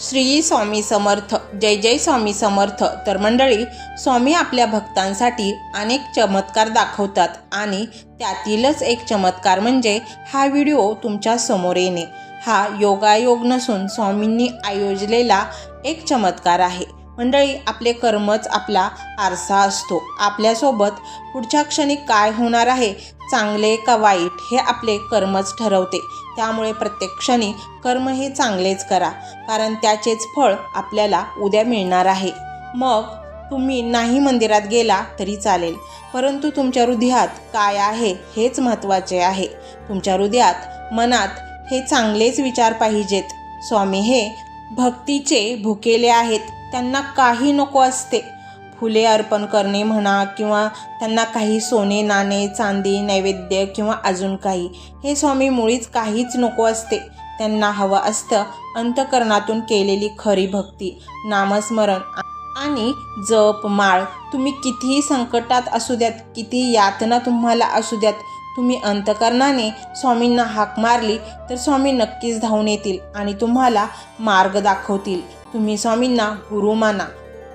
श्री स्वामी समर्थ जय जय स्वामी समर्थ. तर मंडळी स्वामी आपल्या भक्तांसाठी अनेक चमत्कार दाखवतात आणि त्यातीलच एक चमत्कार म्हणजे हा व्हिडिओ तुमच्यासमोर येणे. हा योगायोग नसून स्वामींनी आयोजलेला एक चमत्कार आहे. मंडळी आपले कर्मच आपला आरसा असतो. आपल्यासोबत पुढच्या क्षणी काय होणार आहे चांगले का वाईट हे आपले कर्मच ठरवते. त्यामुळे प्रत्येक क्षणी कर्म हे चांगलेच करा कारण त्याचेच फळ आपल्याला उद्या मिळणार आहे. मग तुम्ही नाही मंदिरात गेला तरी चालेल परंतु तुमच्या हृदयात काय आहे हेच महत्त्वाचे आहे. तुमच्या हृदयात मनात हे चांगलेच विचार पाहिजेत. स्वामी हे भक्तीचे भुकेले आहेत त्यांना काही नको असते. फुले अर्पण करणे म्हणा किंवा त्यांना काही सोने नाणे चांदी नैवेद्य किंवा अजून काही हे स्वामी मुळीच काहीच नको असते. त्यांना हवं असतं अंतकरणातून केलेली खरी भक्ती नामस्मरण आणि जप माळ. तुम्ही कितीही संकटात असू द्यात कितीही यातना तुम्हाला असू द्यात तुम्ही अंतकरणाने स्वामींना हाक मारली तर स्वामी नक्कीच धावून येतील आणि तुम्हाला मार्ग दाखवतील. तुम्ही स्वामींना गुरु माना.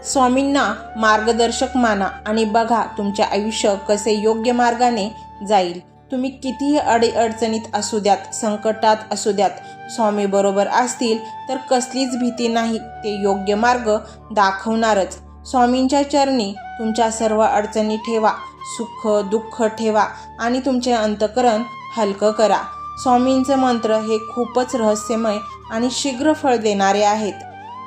स्वामींना मार्गदर्शक माना आणि बघा तुमचे आयुष्य कसे योग्य मार्गाने जाईल. तुम्ही कितीही अडीअडचणीत असू द्यात संकटात असू द्यात स्वामी बरोबर असतील तर कसलीच भीती नाही ते योग्य मार्ग दाखवणारच. स्वामींच्या चरणी तुमच्या सर्व अडचणी ठेवा सुख दुःख ठेवा आणि तुमचे अंतकरण हलकं करा. स्वामींचे मंत्र हे खूपच रहस्यमय आणि शीघ्र फळ देणारे आहेत.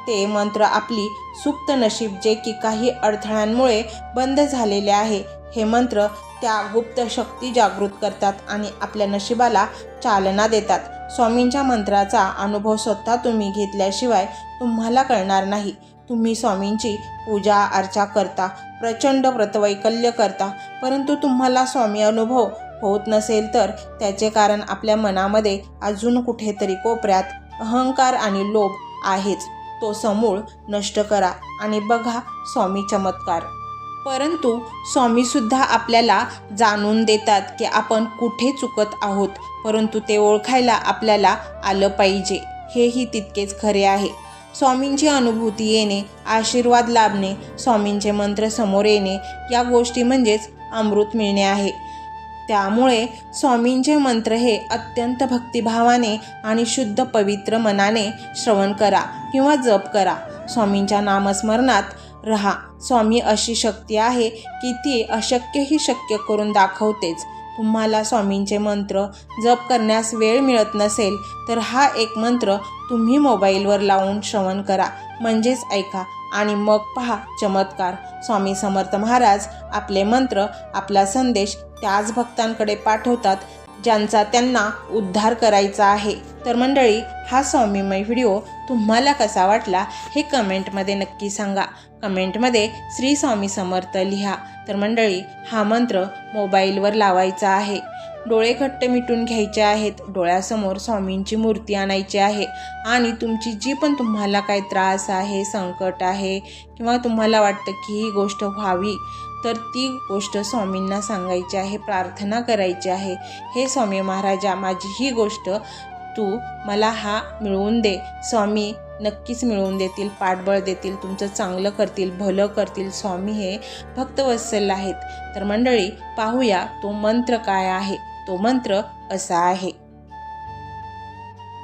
ते मंत्र आपली सुप्त नशीब जे की काही अडथळ्यांमुळे बंद झालेले आहे हे मंत्र त्या गुप्त शक्ती जागृत करतात आणि आपल्या नशिबाला चालना देतात. स्वामींच्या मंत्राचा अनुभव स्वतः तुम्ही घेतल्याशिवाय तुम्हाला कळणार नाही. तुम्ही स्वामींची पूजा अर्चा करता प्रचंड व्रतवैकल्य करता परंतु तुम्हाला स्वामी अनुभव होत नसेल तर त्याचे कारण आपल्या मनामध्ये अजून कुठेतरी कोपऱ्यात अहंकार आणि लोभ आहेच. तो समूळ नष्ट करा आणि बघा स्वामी चमत्कार. परंतु स्वामीसुद्धा आपल्याला जाणून देतात की आपण कुठे चुकत आहोत परंतु ते ओळखायला आपल्याला आलं पाहिजे. हेही तितकेच खरे आहे. स्वामींची अनुभूती येणे आशीर्वाद लाभणे स्वामींचे मंत्र समोर येणे या गोष्टी म्हणजेच अमृत मिळणे आहे. त्यामुळे स्वामींचे मंत्र हे अत्यंत भक्तिभावाने आणि शुद्ध पवित्र मनाने श्रवण करा किंवा जप करा. स्वामींच्या नामस्मरणात रहा. स्वामी अशी शक्ती आहे की ती अशक्यही शक्य करून दाखवतेच. तुम्हाला स्वामींचे मंत्र जप करण्यास वेळ मिळत नसेल तर हा एक मंत्र तुम्ही मोबाईलवर लावून श्रवण करा. म्हणजेच ऐका आणि मग पहा. चमत्कार. स्वामी समर्थ महाराज आपले मंत्र आपला संदेश त्याच भक्तांकडे पाठवतात ज्यांचा त्यांना उद्धार करायचा आहे. तर मंडळी हा स्वामीमय व्हिडिओ तुम्हाला कसा वाटला हे कमेंटमध्ये नक्की सांगा. कमेंटमध्ये श्री स्वामी समर्थ लिहा. तर मंडळी हा मंत्र मोबाईलवर लावायचा आहे. डोळे घट्ट मिटून घ्यायचे आहेत. डोळ्यासमोर स्वामींची मूर्ती आणायची आहे. आणि तुमची जी पण तुम्हाला काही त्रास आहे संकट आहे किंवा तुम्हाला वाटतं की ही गोष्ट व्हावी तर ती गोष्ट स्वामींना सांगायची आहे प्रार्थना करायची आहे. हे स्वामी महाराजा माझी ही गोष्ट तू मला हा मिळवून दे. स्वामी नक्कीच मिळवून देतील पाठबळ देतील तुमचं चांगलं करतील भलं करतील. स्वामी हे भक्त वत्सल आहेत. तर मंडळी पाहूया तो मंत्र काय आहे. तो मंत्र असा आहे.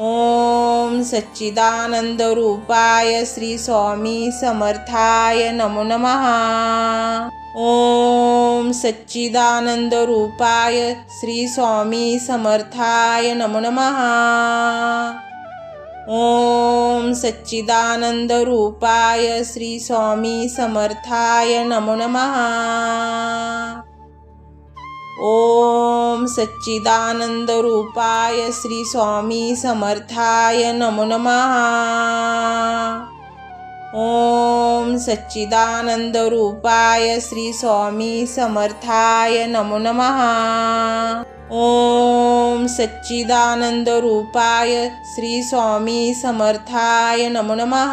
ओम सच्चिदानंद रूपाय श्री स्वामी समर्थाय नमो नमः। ओम सच्चिदानंद रूपाय श्री स्वामी समर्थाय नमो नमः। ओम सच्चिदानंद रूपाय श्री स्वामी समर्थाय नमो नमः। ओम सच्चिदानंद रूपाय श्री स्वामी समर्थाय नमो नमः। ॐ सच्चिदानन्दरूपाय श्रीस्वामी समर्थाय नमो नमः। ॐ सच्चिदानन्दरूपाय श्रीस्वामी समर्थाय नमो नमः।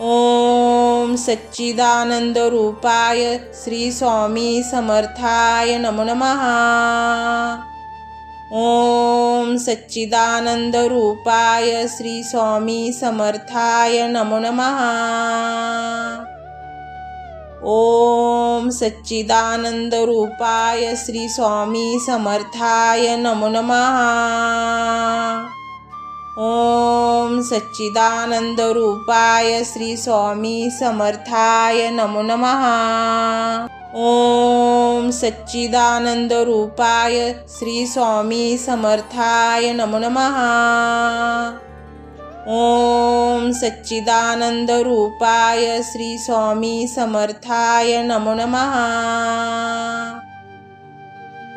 ॐ सच्चिदानन्दरूपाय श्रीस्वामी समर्थाय नमो नमः। ॐ सच्चिदानन्दरूपाय श्रीस्वामी समर्थाय नमो नमः। ॐ सच्चिदानन्दरूपाय श्रीस्वामी समर्थाय नमो नमः। ॐ सच्चिदानन्दरूपाय श्रीस्वामी समर्थाय नमो नमः। ॐ सच्चिदानन्दरूपाय श्रीस्वामी समर्थाय नमो नमः। ॐ सच्चिदानन्दरूपाय श्रीस्वामी समर्थाय नमो नमः।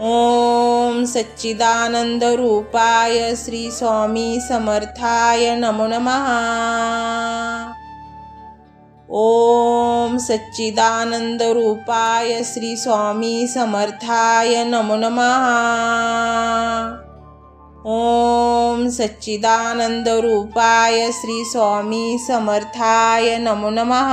ॐ सच्चिदानन्दरूपाय श्रीस्वामी समर्थाय नमो नमः। ॐ सच्चिदानन्दरूपाय श्रीस्वामी समर्थाय नमो नमः। ॐ सच्चिदानन्दरूपाय श्रीस्वामी समर्थाय नमो नमः।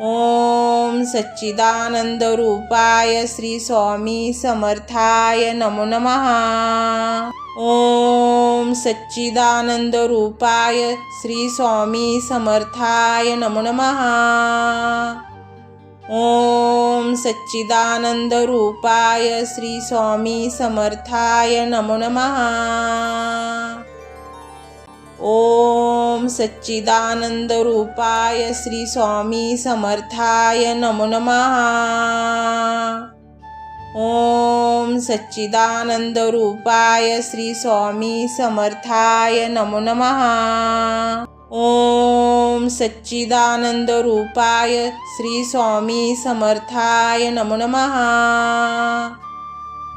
ॐ सच्चिदानन्दरूपाय श्रीस्वामी समर्थाय नमो नमः। ॐ सच्चिदानन्दरूपाय श्रीस्वामी समर्थाय नमो नमः। ॐ सच्चिदानन्दरूपाय श्रीस्वामी समर्थाय नमो नमः। ॐ सच्चिदानन्दरूपाय श्रीस्वामी समर्थाय नमो नमः। ॐ सच्चिदानन्दरूपाय श्रीस्वामी समर्थाय नमो नमः। ॐ सच्चिदानन्दरूपाय श्रीस्वामी समर्थाय नमो नमः।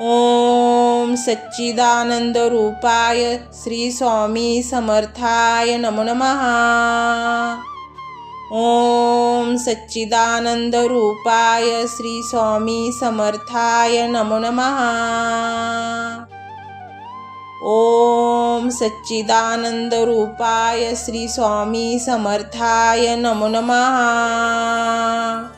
ॐ सच्चिदानन्दरूपाय श्रीस्वामी समर्थाय नमो नमः। ॐ सच्चिदानन्दरूपाय श्रीस्वामी समर्थाय नमो नमः। ॐ सच्चिदानन्दरूपाय श्रीस्वामी समर्थाय नमो नमः।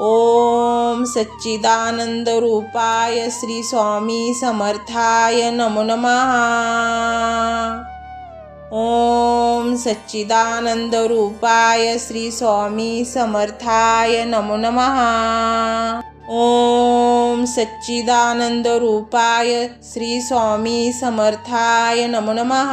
ओम सच्चिदानन्दरूपाय श्री स्वामी समर्थाय नमो नमः। ओम सच्चिदानन्दरूपाय श्री स्वामी समर्थाय नमो नमः। ओम सच्चिदानन्दरूपाय श्री स्वामी समर्थाय नमो नमः।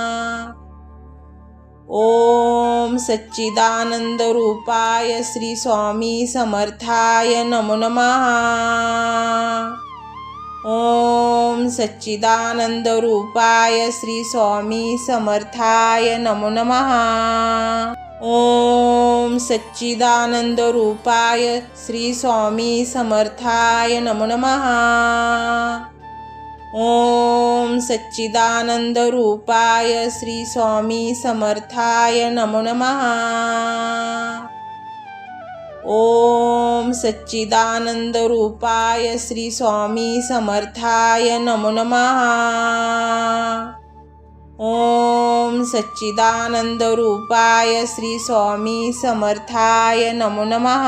ओम सच्चिदानन्दरूपाय श्री स्वामी समर्थाय नमो नमः। ॐ सच्चिदानन्दरूपाय श्री स्वामी समर्थाय नमो नमः। ॐ सच्चिदानन्दरूपाय श्री स्वामी समर्थाय नमो नमः। ओम सच्चिदानन्दरूपाय श्री स्वामी समर्थाय नमो नमः। ओम सच्चिदानन्दरूपाय श्री स्वामी समर्थाय नमो नमः। ओम सच्चिदानन्दरूपाय श्री स्वामी समर्थाय नमो नमः।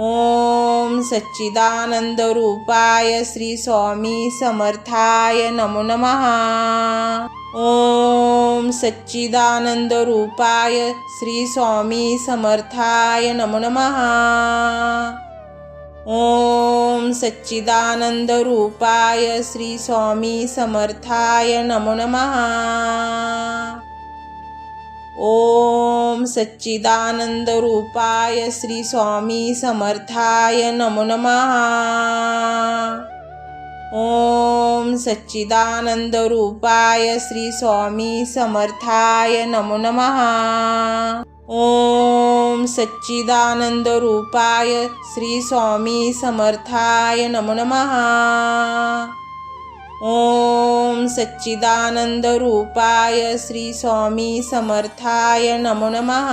ओम सच्चिदानंदरूपाय श्री स्वामी समर्थाय नमो नमः। ओम सच्चिदानंदरूपाय श्री स्वामी समर्थाय नमो नमः। ओम सच्चिदानंदरूपाय श्री स्वामी समर्थाय नमो नमः। ओम सच्चिदानंदरूपाय श्री स्वामी समर्थाय नमो नमः। ओम सच्चिदानन्दरूपाय श्री स्वामी समर्थाय नमो नमः। ओम सच्चिदानन्दरूपाय श्री स्वामी समर्थाय नमो नमः। ओम सच्चिदानन्दरूपाय श्री स्वामी समर्थाय नमो नमः।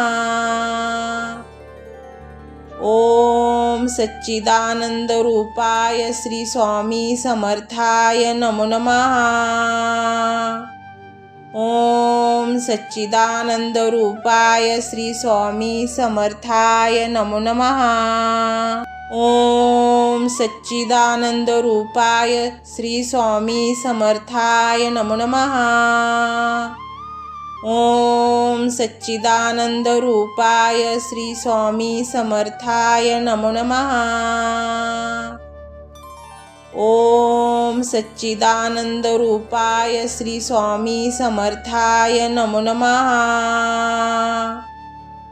ओम सच्चिदानन्दरूपाय श्री स्वामी समर्थाय नमो नमः। ओम सच्चिदानन्दरूपाय श्री स्वामी समर्थाय नमो नमः। ओम सच्चिदानन्दरूपाय श्री स्वामी समर्थाय नमो नमः। ओम सच्चिदानन्दरूपाय श्री स्वामी समर्थाय नमो नमः। ओम सच्चिदानन्दरूपाय श्री स्वामी समर्थाय नमो नमः।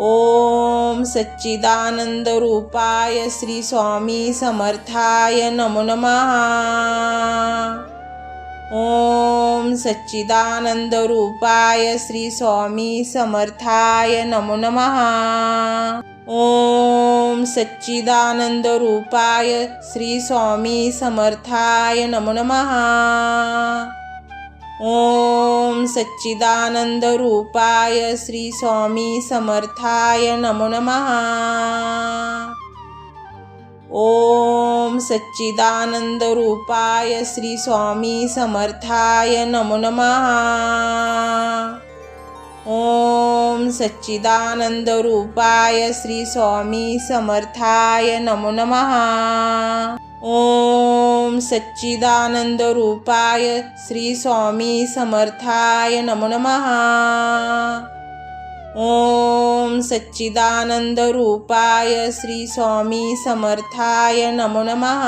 ओम सच्चिदानन्दरूपाय श्री स्वामी समर्थाय नमो नमः। ॐ सच्चिदानन्दरूपाय श्री स्वामी समर्थाय नमो नमः। ॐ सच्चिदानन्दरूपाय श्री स्वामी समर्थाय नमो नमः। ॐ सच्चिदानन्दरूपाय श्री स्वामी समर्थाय नमो नमः। ॐ सच्चिदानन्दरूपाय श्री स्वामी समर्थाय नमो नमः। ॐ सच्चिदानन्दरूपाय श्री स्वामी समर्थाय नमो नमः। ॐ सच्चिदानन्दरूपाय श्री स्वामी समर्थाय नमो नमः। ॐ सच्चिदानन्दरूपाय श्री स्वामी समर्थाय नमो नमः।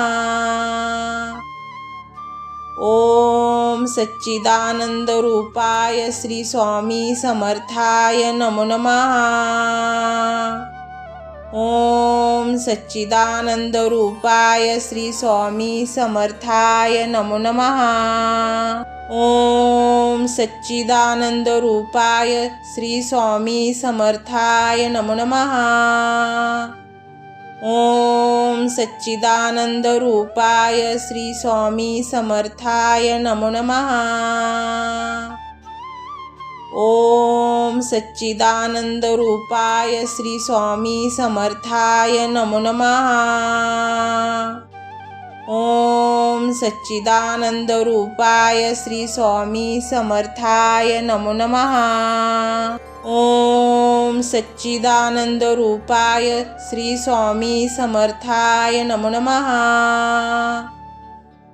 ॐ सच्चिदानन्दरूपाय श्री स्वामी समर्थाय नमो नमः। ॐ सच्चिदानन्दरूपाय श्री स्वामी समर्थाय नमो नमः। ॐ सच्चिदानन्दरूपाय श्री स्वामी समर्थाय नमो नमः। ॐ सच्चिदानन्दरूपाय श्री स्वामी समर्थाय नमो नमः। ॐ सच्चिदानन्दरूपाय श्री स्वामी समर्थाय नमो नमः। ॐ सच्चिदानन्दरूपाय श्री स्वामी समर्थाय नमो नमः। ॐ सच्चिदानन्दरूपाय श्री स्वामी समर्थाय नमो नमः।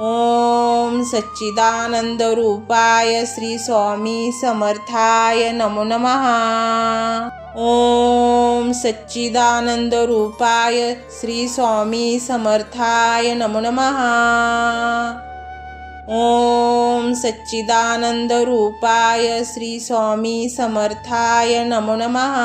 ॐ सच्चिदानन्दरूपाय श्री स्वामी समर्थाय नमो नमः। ॐ सच्चिदानन्दरूपाय श्री स्वामी समर्थाय नमो नमः। ॐ सच्चिदानन्दरूपाय श्री स्वामी समर्थाय नमो नमः।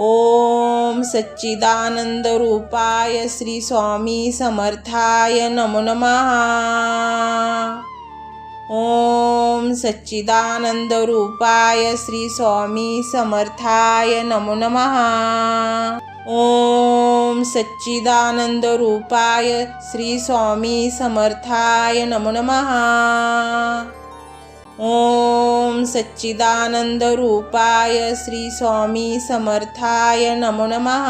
ॐ सच्चिदानन्दरूपाय श्री स्वामी समर्थाय नमो नमः। ॐ सच्चिदानन्दरूपाय श्री स्वामी समर्थाय नमो नमः। ॐ सच्चिदानन्दरूपाय श्री स्वामी समर्थाय नमो नमः। ॐ सच्चिदानन्दरूपाय श्री स्वामी समर्थाय नमो नमः।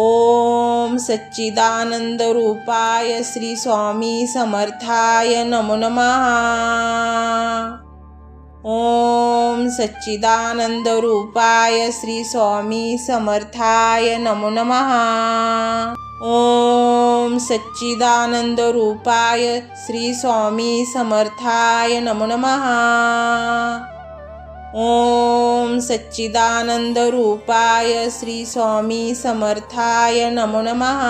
ॐ सच्चिदानन्दरूपाय श्री स्वामी समर्थाय नमो नमः। ॐ सच्चिदानन्दरूपाय श्री स्वामी समर्थाय नमो नमः। ॐ सच्चिदानन्दरूपाय श्री स्वामी समर्थाय नमो नमः। ॐ सच्चिदानन्दरूपाय श्री स्वामी समर्थाय नमो नमः।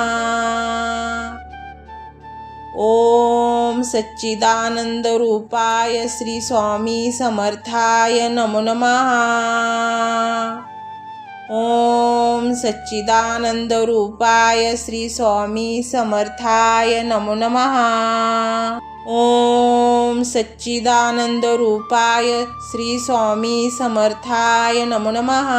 ॐ सच्चिदानन्दरूपाय श्री स्वामी समर्थाय नमो नमः। ॐ सच्चिदानन्दरूपाय श्री स्वामी समर्थाय नमो नमः। ॐ सच्चिदानन्दरूपाय श्री स्वामी समर्थाय नमो नमः।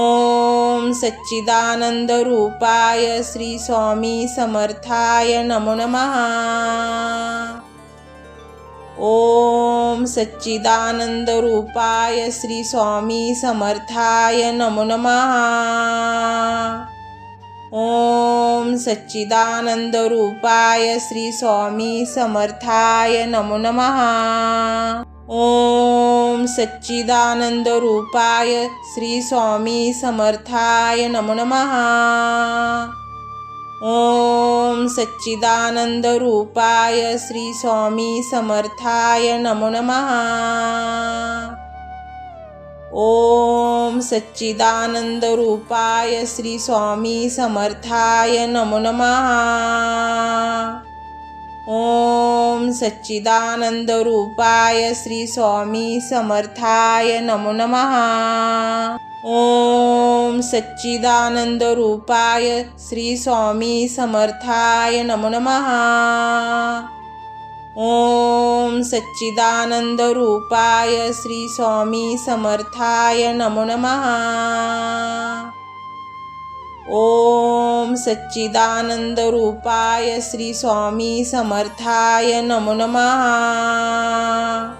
ॐ सच्चिदानन्दरूपाय श्री स्वामी समर्थाय नमो नमः। ॐ सच्चिदानन्दरूपाय श्री स्वामी समर्थाय नमो नमः। ॐ सच्चिदानन्दरूपाय श्री स्वामी समर्थाय नमो नमः। ॐ सच्चिदानन्दरूपाय श्री स्वामी समर्थाय नमो नमः। ॐ सच्चिदानन्दरूपाय श्री स्वामी समर्थाय नमो नमः। ॐ सच्चिदानन्दरूपाय श्री स्वामी समर्थाय नमो नमः। ॐ सच्चिदानन्दरूपाय श्री स्वामी समर्थाय नमो नमः। ओम सच्चिदानंदरूपाय श्री स्वामी समर्थाय नमो नमः। ओम सच्चिदानंदरूपाय श्री स्वामी समर्थाय नमो नमः। ओम सच्चिदानंदरूपाय श्री स्वामी समर्थाय नमो नमः।